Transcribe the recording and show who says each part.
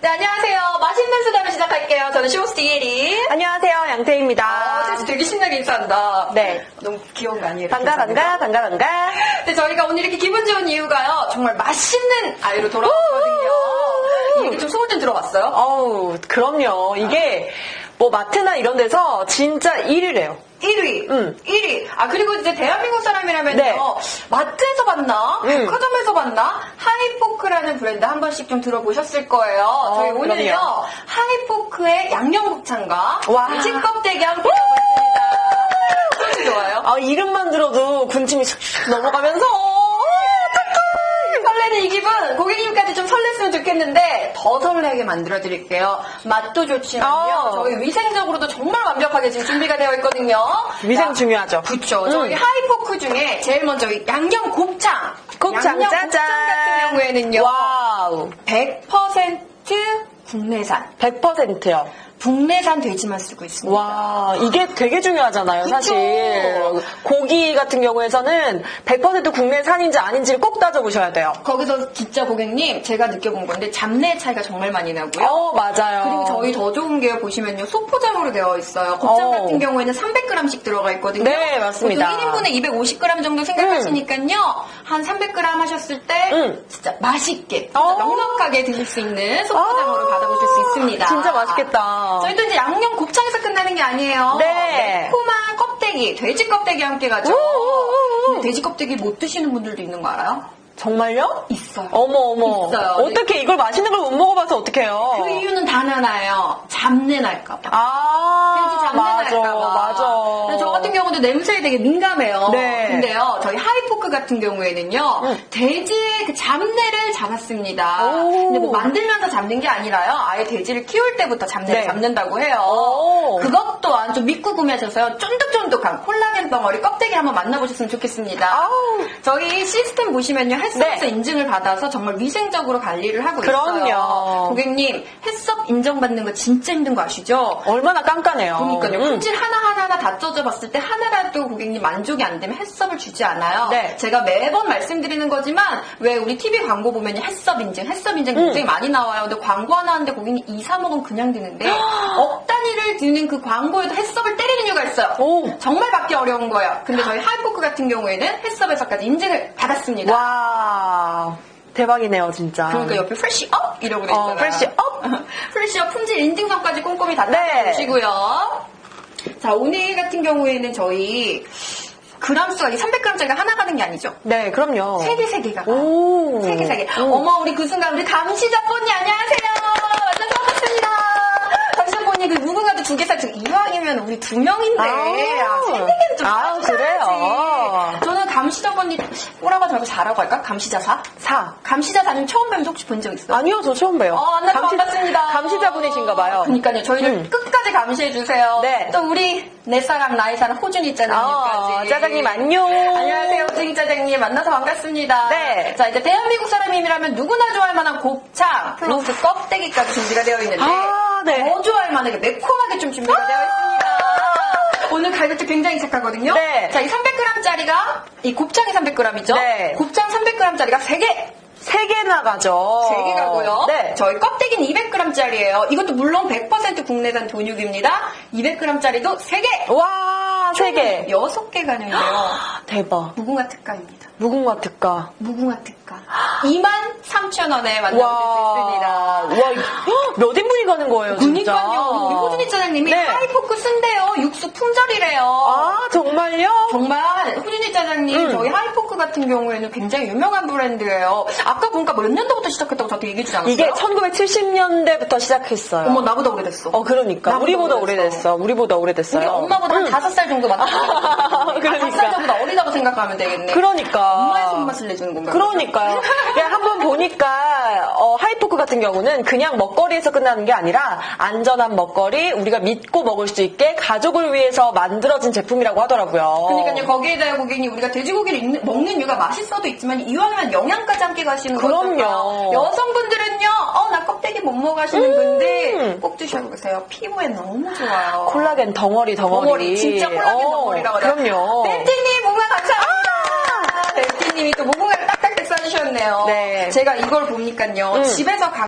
Speaker 1: 네, 안녕하세요. 맛있는 수다를 시작할게요. 저는 쇼호스트 이혜리.
Speaker 2: 안녕하세요,
Speaker 1: 아,
Speaker 2: 양태입니다.
Speaker 1: 진짜 되게 신나게 인사한다.
Speaker 2: 네.
Speaker 1: 너무 귀여운 거 아니에요?
Speaker 2: 반가, 반가, 반가, 반가.
Speaker 1: 근데 저희가 오늘 이렇게 기분 좋은 이유가요. 정말 맛있는 아이로 돌아왔거든요. 이 얘기 좀 소문 좀 들어봤어요?
Speaker 2: 어우, 그럼요. 이게 뭐 마트나 이런 데서 진짜 1위래요.
Speaker 1: 1위.
Speaker 2: 음.
Speaker 1: 1위. 아, 그리고 이제 대한민국 사람이라면요.
Speaker 2: 네.
Speaker 1: 마트에서 봤나?
Speaker 2: 음.
Speaker 1: 백화점에서 봤나? 하이 포크라는 브랜드 한 번씩 좀 들어보셨을 거예요. 저희 오늘요.
Speaker 2: 어, 그럼요.
Speaker 1: 하이포크의 양념곱창과
Speaker 2: 와.
Speaker 1: 치껍데기 함께. 너무 좋아요.
Speaker 2: 아, 이름만 들어도 군침이 슥슥 넘어가면서
Speaker 1: 설레는 이 기분 고객님까지 좀 설렜으면 좋겠는데 더 설레게 만들어 드릴게요. 맛도 좋지만요.
Speaker 2: 어.
Speaker 1: 저희 위생적으로도 정말 완벽하게 지금 준비가 되어 있거든요.
Speaker 2: 위생
Speaker 1: 자,
Speaker 2: 중요하죠.
Speaker 1: 저희
Speaker 2: 음.
Speaker 1: 하이포크 중에 제일 먼저 이 양념 곱창.
Speaker 2: 곱창 짜잔.
Speaker 1: 경우에는요.
Speaker 2: 와우.
Speaker 1: 100% 국내산.
Speaker 2: 100%요.
Speaker 1: 국내산 돼지만 쓰고 있습니다.
Speaker 2: 와, 이게 되게 중요하잖아요,
Speaker 1: 그쵸.
Speaker 2: 사실. 고기 같은 경우에서는 100% 국내산인지 아닌지를 꼭 따져보셔야 돼요.
Speaker 1: 거기서 진짜 고객님 제가 느껴본 건데 잡내 차이가 정말 많이 나고요.
Speaker 2: 어, 맞아요.
Speaker 1: 그리고 저희 더 좋은 게 보시면요. 소포장으로 되어 있어요. 곱창
Speaker 2: 어.
Speaker 1: 같은 경우에는 300g씩 들어가 있거든요.
Speaker 2: 네, 맞습니다.
Speaker 1: 보통 1인분에 250g 정도 생각하시니까요. 한 300g 하셨을 때
Speaker 2: 음.
Speaker 1: 진짜 맛있게, 진짜
Speaker 2: 어.
Speaker 1: 넉넉하게 드실 수 있는 소포장으로
Speaker 2: 아,
Speaker 1: 받아보실 수 있습니다.
Speaker 2: 진짜 맛있겠다.
Speaker 1: 저희도 이제 양념 곱창에서 끝나는 게 아니에요.
Speaker 2: 네.
Speaker 1: 매콤한 껍데기, 돼지 껍데기 함께 가죠. 돼지 껍데기 못 드시는 분들도 있는 거 알아요?
Speaker 2: 정말요?
Speaker 1: 있어요.
Speaker 2: 어머, 어머.
Speaker 1: 있어요.
Speaker 2: 어떻게 이걸 맛있는 걸 못 먹어봐서 어떡해요?
Speaker 1: 그 이유는 단 하나예요. 잡내 날까봐.
Speaker 2: 아,
Speaker 1: 돼지 잡내
Speaker 2: 맞아,
Speaker 1: 날까봐.
Speaker 2: 맞아.
Speaker 1: 저 같은 경우도 냄새에 되게 민감해요.
Speaker 2: 네.
Speaker 1: 근데요, 저희 하이포크 같은 경우에는요,
Speaker 2: 응.
Speaker 1: 돼지의 그 잡내를 잡았습니다.
Speaker 2: 오.
Speaker 1: 근데 뭐 만들면서 잡는 게 아니라요, 아예 돼지를 키울 때부터 잡내를
Speaker 2: 네.
Speaker 1: 잡는다고 해요.
Speaker 2: 오.
Speaker 1: 그것 또한 좀 믿고 구매하셔서요, 쫀득쫀득한 콜라겐 덩어리 껍데기 한번 만나보셨으면 좋겠습니다.
Speaker 2: 아우.
Speaker 1: 저희 시스템 보시면요, 햇섭에서
Speaker 2: 네.
Speaker 1: 인증을 받아서 정말 위생적으로 관리를 하고 있어요.
Speaker 2: 그럼요.
Speaker 1: 고객님, 햇섭 인정받는 거 진짜 힘든 거 아시죠?
Speaker 2: 얼마나 깐깐해요.
Speaker 1: 그러니까요.
Speaker 2: 음.
Speaker 1: 품질 하나하나 다 쪄져봤을 때 하나 라도 고객님 만족이 안 되면 햇섭을 주지 않아요.
Speaker 2: 네.
Speaker 1: 제가 매번 말씀드리는 거지만 왜 우리 TV 광고 보면 햇섭 인증, 햇섭 인증 굉장히
Speaker 2: 음.
Speaker 1: 많이 나와요. 근데 광고 하나 하는데 고객님 2, 3억은 그냥 드는데 억 단위를 드는 그 광고에도 햇섭을 때리는 이유가 있어요.
Speaker 2: 오.
Speaker 1: 정말 받기 어려운 거예요. 근데 저희 하이포크 같은 경우에는 햇섭에서까지 인증을 받았습니다.
Speaker 2: 와, 대박이네요, 진짜.
Speaker 1: 그러니까 옆에 프레시업 이러고
Speaker 2: 어,
Speaker 1: 있잖아요.
Speaker 2: 프레시업?
Speaker 1: 프레시업 품질 인증서까지 꼼꼼히 다
Speaker 2: 네.
Speaker 1: 따주시고요. 자 오늘 같은 경우에는 저희 그람 수가 300g짜리가 하나 가는 게 아니죠.
Speaker 2: 네, 그럼요.
Speaker 1: 세 개 세 개가.
Speaker 2: 오.
Speaker 1: 세 개 세 개.
Speaker 2: 오.
Speaker 1: 어머 우리 그 순간 우리 감시자 뽀니 안녕하세요. 완전 반갑습니다. 감시자 뽀니 그 누군가도 두개 사지 이왕이면 우리 두 명인데
Speaker 2: 아우.
Speaker 1: 아, 세 개는 좀 사주셔야지.
Speaker 2: 그래요.
Speaker 1: 오라고 하지 말고 사라고 할까? 감시자사?
Speaker 2: 사.
Speaker 1: 감시자사님 처음 뵈면 혹시 본 적 있어?
Speaker 2: 아니요, 저 처음 봬요.
Speaker 1: 어, 안나 반갑습니다.
Speaker 2: 감시자분이신가 봐요.
Speaker 1: 그러니까요. 저희를
Speaker 2: 음.
Speaker 1: 끝까지 감시해 주세요.
Speaker 2: 네.
Speaker 1: 또 우리 내 사랑 나의 사랑 호준이 짜장님까지.
Speaker 2: 어, 짜장님 안녕.
Speaker 1: 안녕하세요. 호준이 짜장님 만나서 반갑습니다.
Speaker 2: 네.
Speaker 1: 자, 이제 대한민국 사람이라면 누구나 좋아할 만한 곱창 플러스 껍데기까지 준비가 되어 있는데
Speaker 2: 아, 네.
Speaker 1: 더 좋아할 만하게 매콤하게 좀 준비가 되어 있습니다. 오늘 가격도 굉장히 착하거든요.
Speaker 2: 네.
Speaker 1: 자, 이 300g짜리가 이 곱창이 300g이죠.
Speaker 2: 네.
Speaker 1: 곱창 300g짜리가 3개.
Speaker 2: 세 개나 가죠.
Speaker 1: 세개 가고요.
Speaker 2: 네.
Speaker 1: 저희 껍데기는 200g짜리예요. 이것도 물론 100% 국내산 돈육입니다. 200g짜리도 3개.
Speaker 2: 와, 세 개.
Speaker 1: 6개 가는데요.
Speaker 2: 대박.
Speaker 1: 무궁화 특가입니다.
Speaker 2: 무궁화 특가.
Speaker 1: 무궁화 특가. 23,000원에 만나보실 수 있습니다.
Speaker 2: 와, 몇 인분이 가는 거예요, 진짜.
Speaker 1: 그니까요. 우리 호준이 짜장님이
Speaker 2: 네.
Speaker 1: 하이포크 쓴대요. 육수 품절이래요.
Speaker 2: 아, 정말요?
Speaker 1: 정말 호준이 짜장님
Speaker 2: 음.
Speaker 1: 저희 하이포크 같은 경우에는 굉장히 유명한 브랜드예요. 아까 보니까 몇 년도부터 시작했다고 저한테 얘기해 주지 않았어요?
Speaker 2: 이게 1970년대부터 시작했어요.
Speaker 1: 어머 나보다 오래됐어.
Speaker 2: 어, 그러니까. 우리보다
Speaker 1: 오래됐어.
Speaker 2: 오래됐어. 우리보다 오래됐어요.
Speaker 1: 우리 엄마보다 한
Speaker 2: 응.
Speaker 1: 다섯 살 정도 많았어.
Speaker 2: 그러니까.
Speaker 1: 생각하면 되겠네.
Speaker 2: 그러니까.
Speaker 1: 엄마의 손맛을 내주는 건가요?
Speaker 2: 그러니까요. 한번 보니까 어, 하이포크 같은 경우는 그냥 먹거리에서 끝나는 게 아니라 안전한 먹거리, 우리가 믿고 먹을 수 있게 가족을 위해서 만들어진 제품이라고 하더라고요.
Speaker 1: 그러니까요 거기에다가 고객님 우리가 돼지고기를 있는- 먹는 이유가 맛있어도 있지만 이왕이면 영양까지 함께 가시는
Speaker 2: 그럼요.
Speaker 1: 거죠. 여성분들은요 어 나 껍데기 못 먹어 하시는
Speaker 2: 음.
Speaker 1: 분들 꼭 드셔보세요. 피부에 너무 좋아요.
Speaker 2: 콜라겐 덩어리 덩어리.
Speaker 1: 덩어리 진짜 콜라겐
Speaker 2: 어,
Speaker 1: 덩어리라고.
Speaker 2: 그럼요.
Speaker 1: 벤티님 벤티님이 또 무궁화를 딱딱딱 써주셨네요.
Speaker 2: 네.
Speaker 1: 제가 이걸 보니까요
Speaker 2: 음.
Speaker 1: 집에서 가